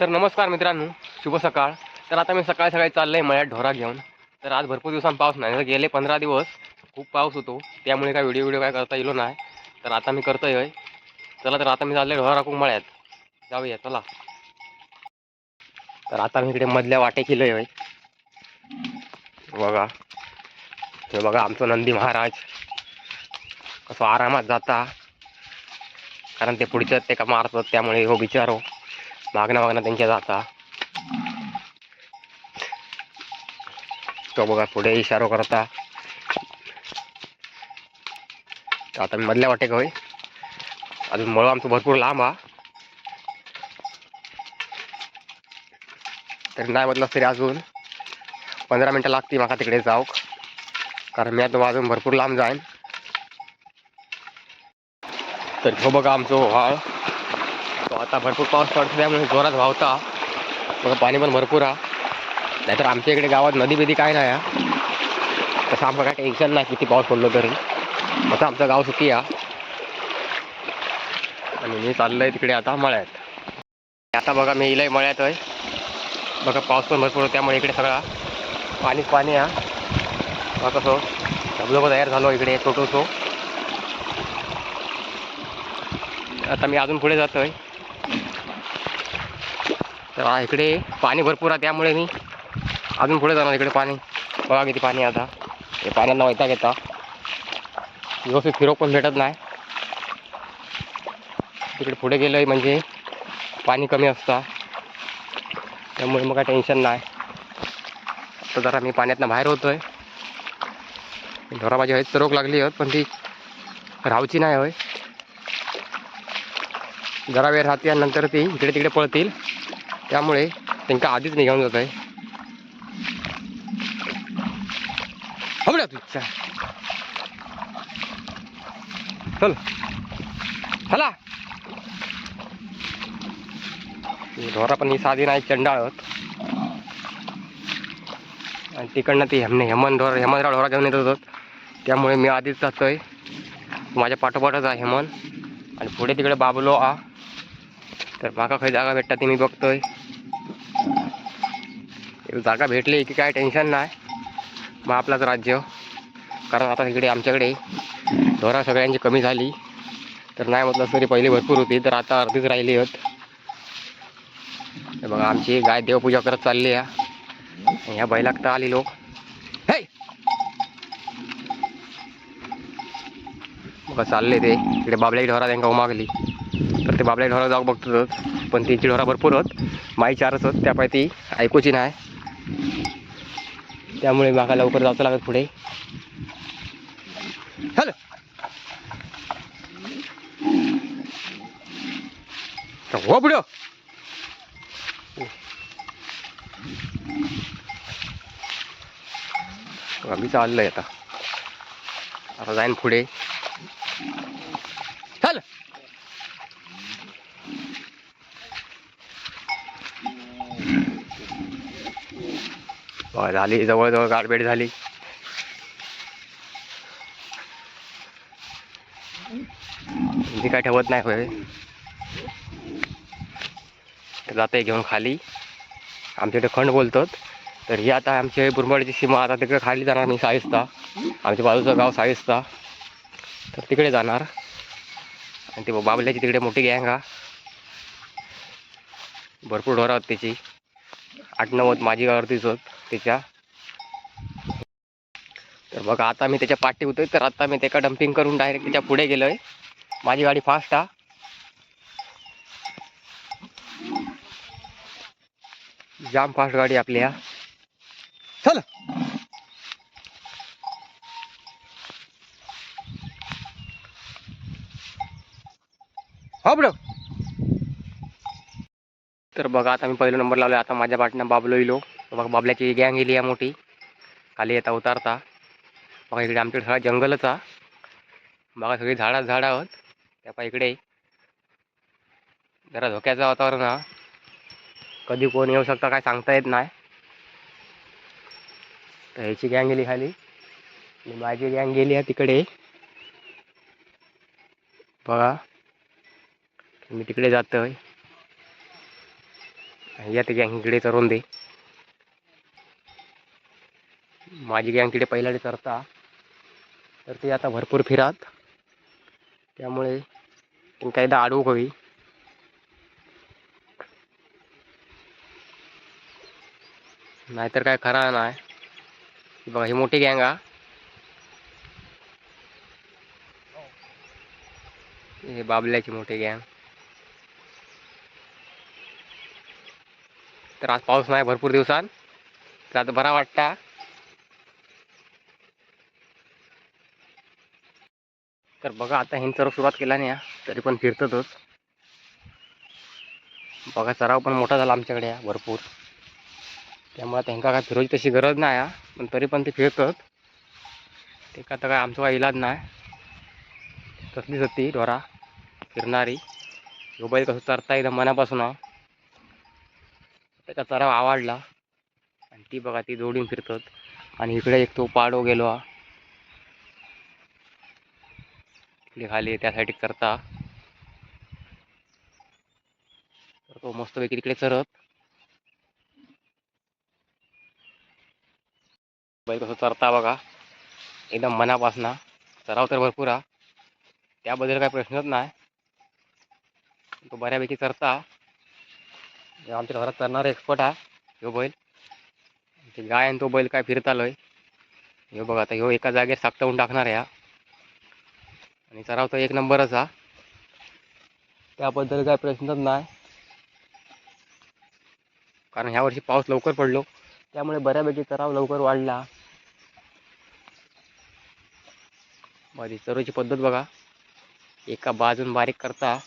तर नमस्कार मित्रांनो शुभ सकाळ. तर आता मी सकाळी सकाळी चाललंय आहे मळ्यात ढोरा घेऊन. तर आज भरपूर दिवसांत पाऊस नाही. तर गेले पंधरा दिवस खूप पाऊस होतो. त्यामुळे काय व्हिडिओ व्हिडिओ काय करता येलो नाही. तर आता मी करतोय होय. चला तर आता मी चाललंय ढोरा खूप मळ्यात. जाऊया चला. तर आता मी इकडे मधल्या वाटे केलं होय. बघा. हे बघा आमचं नंदी महाराज. कसं आरामात जाता. कारण ते पुढच्या ते का मारतात त्यामुळे हो बिचारो. मागणं मागणं त्यांच्या जाता. तो बघा पुढे इशारो करता. आता मी मधल्या वाटेक होय. अजून मळ आमचं भरपूर लांब हा. तरी नाही म्हटलं तरी अजून. पंधरा मिनटं लागतील माका तिकडे जाऊक. कारण मी आता अजून भरपूर लांब जाईन. तर हो बघा आमचं व्हाळ तो आता भरपूर पाऊस पडतो त्यामुळे जोरात वाहता. बघा पाणी पण भरपूर हा नाहीतर आमच्या इकडे गावात नदी बिदी काय नाही हा तसं आमचं काय टेन्शन नाही किती पाऊस पडलो तरी. आता आमचं गाव सुखी हा आणि मी चाललंय तिकडे आता मळ्यात. आता बघा मी इलय मळ्यात आहे. बघा पाऊस पण भरपूर आहे, त्यामुळे इकडे सगळा पाणीच पाणी हा बघा कसं धबधबा तयार झालो इकडे छोटोसो. आता मी अजून पुढे जातोय. तर इकडे पाणी भरपूर आहे त्यामुळे मी अजून पुढे जाणार इकडे पाणी. बघा किती पाणी आता. हे पाण्याला वैताग येता. व्यवस्थित फिरो पण भेटत नाही. तिकडे पुढे गेलोय म्हणजे पाणी कमी असतं. त्यामुळे मग काय टेन्शन नाही. तर जरा मी पाण्यातनं बाहेर होतोय. ढोरा माझी हयच रोग लागली होत पण ती राहायची नाही होय. जरा वेळ राहते आणि नंतर ती इकडे तिकडे पळतील. त्यामुळे त्यांना आधीच निघाऊन जात आहे. तुझ्या चल. चला. ढोरा पण ही साधी नाही चंडाळ आणि तिकडनं ती हेमने हेमन ढोर हेमनराव ढोरा घेऊन येत होत. त्यामुळे मी आधीच जातोय. माझ्या पाठोपाठच आहे हेमन आणि पुढे तिकडे बाबलो आ. तर माका खंय जागा भेटतात ती मी बघतोय. जागा भेटली की काय टेन्शन नाही. मग आपलाच राज्य. कारण आता इकडे आमच्याकडे ढोरा सगळ्यांची कमी झाली. तर नाही म्हटलं तरी पहिली भरपूर होती तर आता अर्धीच राहिली आहेत. बघा आमची गाय देवपूजा करत चालली आहे. ह्या बैलाक तर आली लोक. हे! बघा चालले ते. इकडे बाबल्याची ढोरा त्यांना उमागली. तर ते बाबल्या ढोरा जाऊ बघतच पण त्यांची ढोरा भरपूर होत माई चारच होत त्यापाय ती ऐकूची नाही. त्यामुळे मागा लवकर जावं लागत पुढे. हॅलो हो पुढे. आम्ही चाललंय आता. आता जाईन पुढे. झाली जवळजवळ गारबेट झाली. ती काय ठेवत नाही होय. जाते घेऊन खाली. आमच्या इथे खंड बोलतात. तर ही आता आमच्या बुरमाडीची सीमा आता तिकडे खाली जाणार मी साईस्ता आमच्या बाजूचं गाव साईस्ता तर तिकडे जाणार. आणि ते बाबल्याची तिकडे मोठी गँग हा. भरपूर ढोरं आहेत त्याची आठ नव्वद माझी गावावरतीच होत. त्याच्या तर बघा आता मी त्याच्या पाठी होतोय तर आता मी त्याला डम्पिंग करून डायरेक्ट त्याच्या पुढे गेलोय. माझी गाडी फास्ट हा जाम फास्ट गाडी आपली हा चल. हो बडो तर बघा आता मी पहिला नंबर लावला आता माझ्या पाठनं बाबलो इलो मग बाबल्याची गँग गेली आहे मोठी. खाली येता उतारता. बघा इकडे आमच्याकडे सगळा जंगलच हा बघा सगळी झाडा झाडं आहोत त्या इकडे. जरा धोक्याचं वातावरण हा कधी कोण येऊ शकता काय सांगता येत नाही. तर ह्याची गँग गेली खाली. माझी गँग गेली आहे तिकडे. बघा. मी तिकडे जातोय. या ते गँग इकडे चरून दे. माझी गँग तिकडे पहिल्याने चरता तर ते आता भरपूर फिरात त्यामुळे त्यांना एकदा अडवू हवी नाहीतर काय खरा नाही बघा ही मोठी गँग हा. हे बाबल्याची मोठी गँग. तर आज पाऊस नाही भरपूर दिवसात तर आता बरा वाटता. तर बघा आता ह्यांनी सर्व सुरुवात केला नाही तरी पण फिरतच बघा चराव पण मोठा झाला आमच्याकडे भरपूर. त्यामुळे त्यांना काय फिरवायची तशी गरज नाही आहे पण तरी पण ते फिरतात. ते का तर काय आमचा काय इलाज नाही. तसलीच होती ढोरा फिरणारी. मोबाईल कसं चरता एकदम मनापासून हा. त्याचा चराव आवडला. आणि ती बघा ती जोडून फिरतात. आणि इकडे एक तो पाडो गेलो हा. इकडे खाली त्यासाठी करता. तर तो मस्तपैकी तिकडे चरत बैल कसं चरता बघा. एकदम मनापासना. सराव तर भरपूर हा त्याबद्दल काही प्रश्नच नाही. तो बऱ्यापैकी चरता. आमच्या घरात चरणारा एक्सपर्ट हा ह्यो बैल. ते गाय आणि तो बैल काय फिरतालोय. ह्यो बघा आता ह्यो एका जागेवर सापटवून टाकणार आहे हा. आणि सराव तर एक नंबरच हा. त्याबद्दल काय प्रश्नच नाही. कारण ह्या वर्षी पाऊस लवकर पडलो. त्यामुळे बऱ्यापैकी सराव लवकर वाढला. माझी सर्वची पद्धत बघा. एका बाजून बारीक करता.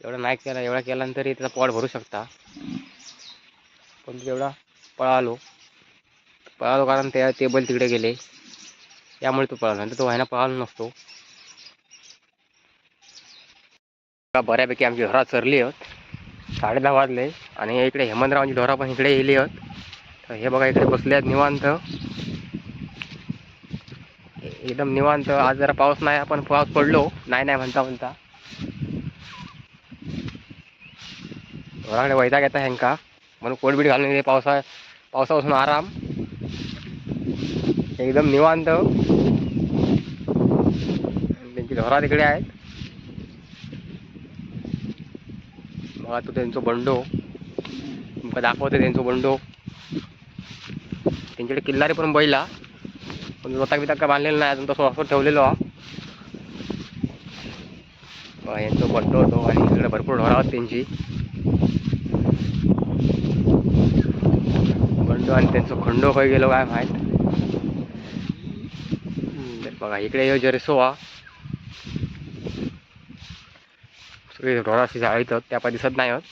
एवढा नाही केला एवढा केला तरी त्याचा पॉट भरू शकता. पण एवढा पळालो. पळालो कारण त्या टेबल तिकडे गेले. त्यामुळे तो पळाला. नाही तो व्हायना पळाला नसतो. बऱ्यापैकी आमची ढोरा चरली आहेत. साडे दहा वाजले आणि इकडे हेमंतरावांची ढोरा पण इकडे येली आहेत. तर हे बघा इकडे बसले आहेत निवांत. एकदम निवांत. आज जरा पाऊस नाही आपण पाऊस पडलो. नाही नाही म्हणता म्हणता. ढोराकडे वैताग येता ह्यांका. म्हणून कोडबीड घालून पावसा पावसापासून आराम. एकदम निवांत. त्यांची तिकडे आहेत. बघा तो त्यांचं बंडो. तुमका दाखवते त्यांचं बंडो. त्यांच्याकडे किल्लारी पण बैला पण स्वतः बिता काय बांधलेला नाही अजून तसं असं ठेवलेलो हा यांचं बंडो होतो आणि इकडे भरपूर ढोरा होत त्यांची. बंडो आणि त्यांचं खंडो खय गेलो काय माहीत. तर बघा इकडे यो जरसो हा सगळे ढोरा अशी जाळीत होत. त्या पण दिसत नाही होत.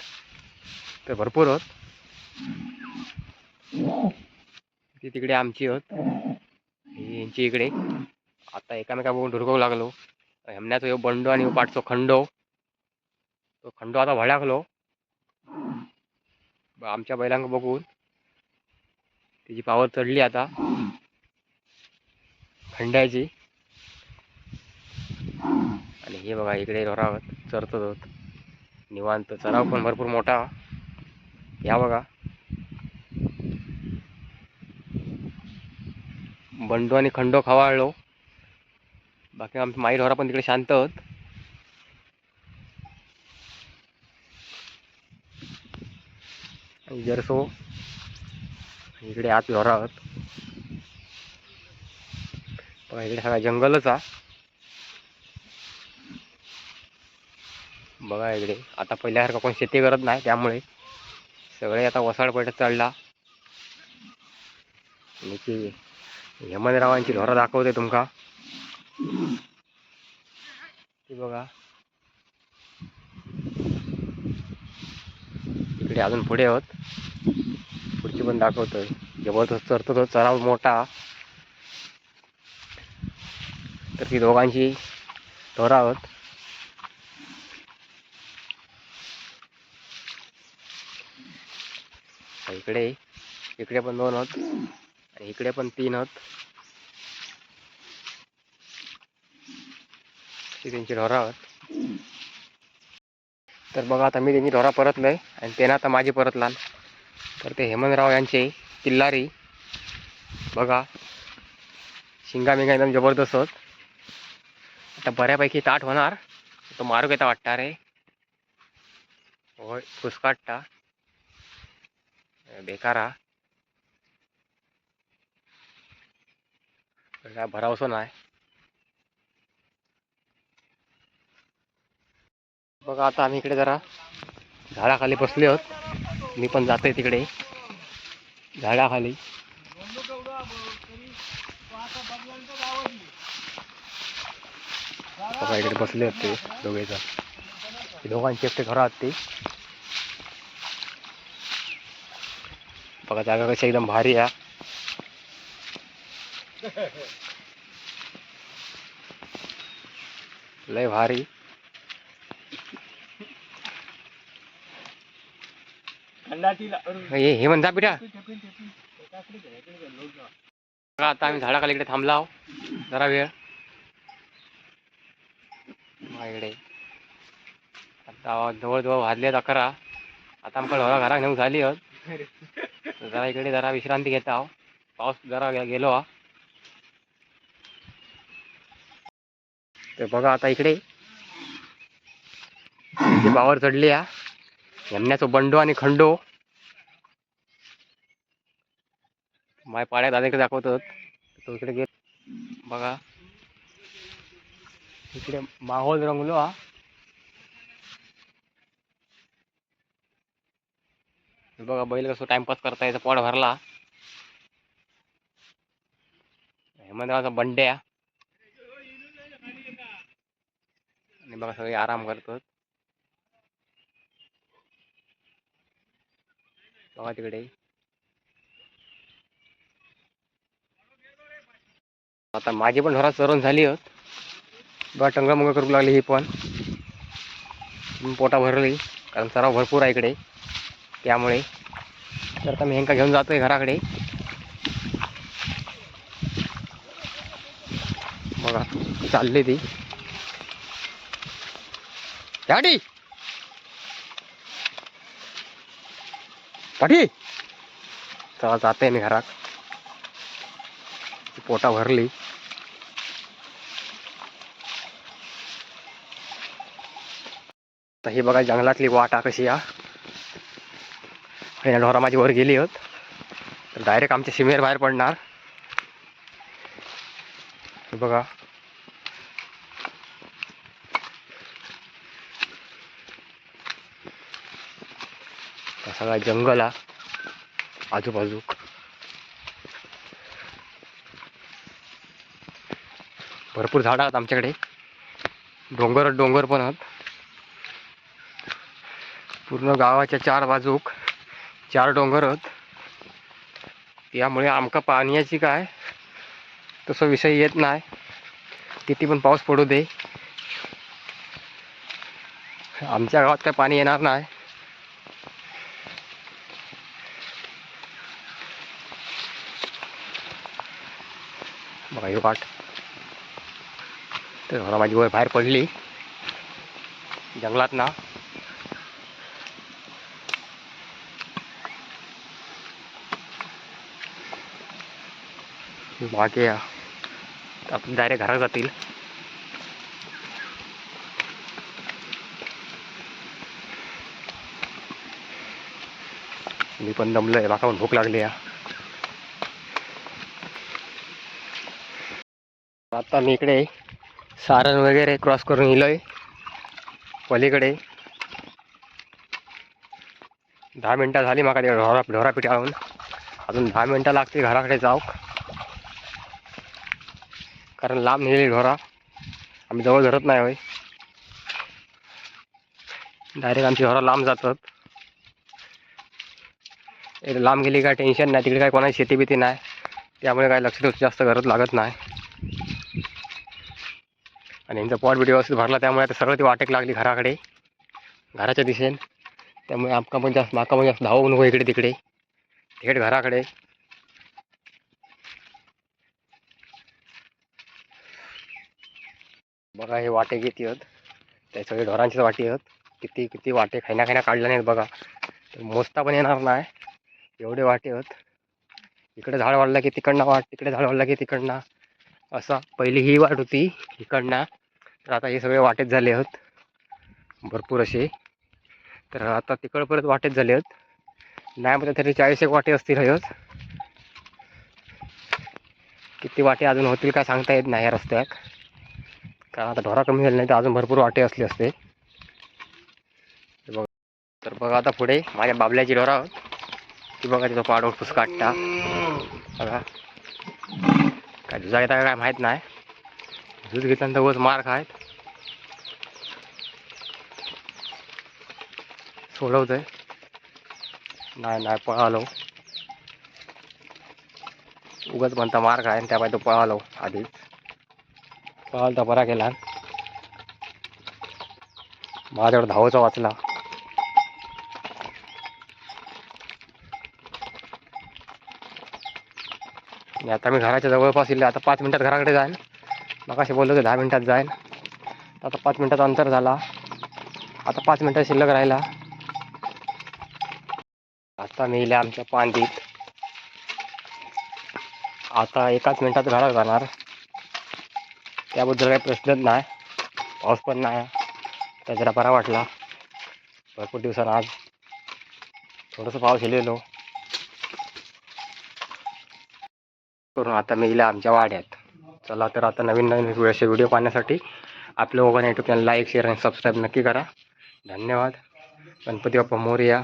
तर भरपूर होत. ती तिकडे आमची होत. यांची इकडे. आता एकामेका बघून ढुरकवू लागलो. हेमण्याचा ह्यो बंडो आणि ह्यो पाठचो खंडो. तो खंडो आता भडाकलो. आमच्या बैलांक बघून त्याची पावर चढली आता. खंड्याची. आणि हे बघा इकडे रोरावत चरत होत. निवांत चराव पण भरपूर मोठा. या बघा. बंडू आणि खंडो खवाळलो बाकी आमचे माई ढोरा पण तिकडे शांत होत. आणि जरसो. इकडे आत ढोरा होत. बघा इकडे सगळा जंगलच हा. बघा इकडे. आता पहिल्यासारखं कोण शेती करत नाही त्यामुळे सगळे आता वसाड पडत चढला आणि ती हेमंतरावांची ढोरं दाखवते तुमका. ती बघा. इकडे अजून पुढे आहोत पुढची पण दाखवतोय. जबरदस्त चरतो तो चराव मोठा. तर ती दोघांची ढोरा आहोत. इकडे इकडे पण दोन होत. आणि इकडे पण तीन आहोत त्यांची ढोरा आहोत तर बघा आता मी त्यांची ढोरा परतलोय. आणि त्यांना आता माझी परतलाल तर ते हेमंतराव यांचे किल्लारी. बघा. शिंगा मिंगा एकदम जबरदस्त होत. आता बऱ्यापैकी ताट होणार. तो मारू घेता वाटणार रे होय फुसकाटता. बेकारा हा काय भरावसो नाही बघा आता आम्ही इकडे जरा झाडाखाली बसले आहोत. मी पण जातोय तिकडे. झाडाखाली. बघा इकडे बसले होते दोघेजण. दोघांचे दोघांची एकटे घर ते. बघा जागा कशी एकदम भारी आहे. लय भारी. हे म्हणता पिठा. आता आम्ही झाडाखाली इकडे थांबला आहो. जरा वेळ. इकडे. आता जवळजवळ वाजले अकरा. आता आमच्या घरा घरा घेऊन झाली तर जरा इकडे जरा विश्रांती घेत आहो. पाऊस जरा गेलो हा तर बघा आता इकडे. बावर चढली हा यमण्याचं बंडो आणि खंडो. माय पाड्यात अनेक इकडे तो इकडे गेल बघा. इकडे माहोल रंगलो हा हे बघा बैल कसं टाइमपास करता याचा पोट भरला. हेमंतरावचा बंड्या आणि बघा सगळे आराम करतात. बघा तिकडे. आता माझी पण ढोरा चरण झाली होत. बघा टंगमंग करू लागली ही पण. पोटा भरली कारण सराव भरपूर आहे इकडे. त्यामुळे तर आता मी ह्यांका घेऊन जातोय घराकडे. बघा चालली ती. गाडी! पाठी! चला जाते मी घरात. पोटा भरली. तर ही बघा जंगलातली वाटा कशी या या ढोरा माझी वर गेली होत. तर डायरेक्ट आमच्या सीमेवर बाहेर पडणार. हे बघा. सगळा जंगल हा. आजूबाजू. भरपूर झाडं आहेत आमच्याकडे. डोंगर डोंगर पण आहेत. पूर्ण गावाच्या चार बाजूक. चार डोंगर आहेत. यामुळे आमका पाण्याची काय तसं विषय येत नाही. किती पण पाऊस पडू दे. आमच्या गावात काय पाणी येणार नाही. बघा ही वाट. तर माझी वय बाहेर पडली. जंगलात ना. मागे या. आपण डायरेक्ट घरात जातील. मी पण दमलोय माका पण भूक लागली या. आता मी इकडे सारण वगैरे क्रॉस करून येलोय पलीकडे. दहा मिनटं झाली माका ते ढोरा ढोरा पिठाळून अजून दहा मिनटं लागतील घराकडे जाऊ कारण लांब नेले ढोरा आम्ही जवळ धरत नाही होय. डायरेक्ट आमची ढोरा लांब जातात. लांब गेली काय टेन्शन नाही. तिकडे काय कोणाची शेती बिती नाही. त्यामुळे काय लक्ष ठेवून जास्त गरज लागत नाही. आणि यांचा पॉट बी व्यवस्थित भरला त्यामुळे आता सगळं ती वाटेक लागली घराकडे. घराच्या दिशेन. त्यामुळे आमका पण जास्त माका पण जास्त धावू नको इकडे तिकडे. थेट घराकडे. बघा हे वाटे किती आहेत. त्या सगळे ढोरांचीच वाटी आहेत. किती किती वाटे खायना खायना काढले नाहीत बघा. तर मोजता पण येणार नाही. एवढे वाटे आहेत. इकडे झाड वाढलं की तिकडनं वाट तिकडे झाड वाढलं की तिकडनं. असा पहिली ही वाट होती इकडनं. तर आता हे सगळे वाटेच झाले आहेत. भरपूर असे. तर आता तिकडं परत वाटेच झाले आहेत. नाही म्हणजे तरी चाळीस एक वाटे असतील हयच किती वाटे अजून होतील काय सांगता येत नाही या रस्त्यात. कारण आता ढोरा कमी झाले नाही तर अजून भरपूर वाटे असले असते. बघा बघ तर बघा आता पुढे माझ्या बाबल्याची ढोरा. ती बघा तिथं पाडवर फुस काढता बघा. काय दुधा घेता काय माहीत नाही. दूध घेतल्यानंतर उगाच मार खायत. सोडवतोय नाही नाही पळालो. उगाच म्हणता मार खाय त्यामुळे तो पळालो आधीच तर बरा केला. माझ्यावर धावचा वाचला. आता मी घराच्या जवळपास इले आता पाच मिनटात घराकडे जाईन. मग असे बोललो की दहा मिनिटात जाईन. आता पाच मिनिटाचा अंतर झाला. आता पाच मिनिटं शिल्लक राहिला. आता मी इले आमच्या पांडीत. आता एकाच मिनिटात घरात जाणार. त्याबद्दल काही प्रश्नच नाही. पाऊस पण नाही. तर जरा बरा वाटला. भरपूर दिवसानं आज थोडंसं पाऊस हिलेलो करून आता मी इला आमच्या वाड्यात. चला तर आता नवीन नवीन असे व्हिडिओ पाहण्यासाठी आपल्या लोकांना युट्यूब चॅनल लाईक शेअर आणि सबस्क्राईब नक्की करा. धन्यवाद. गणपती बाप्पा मोरया.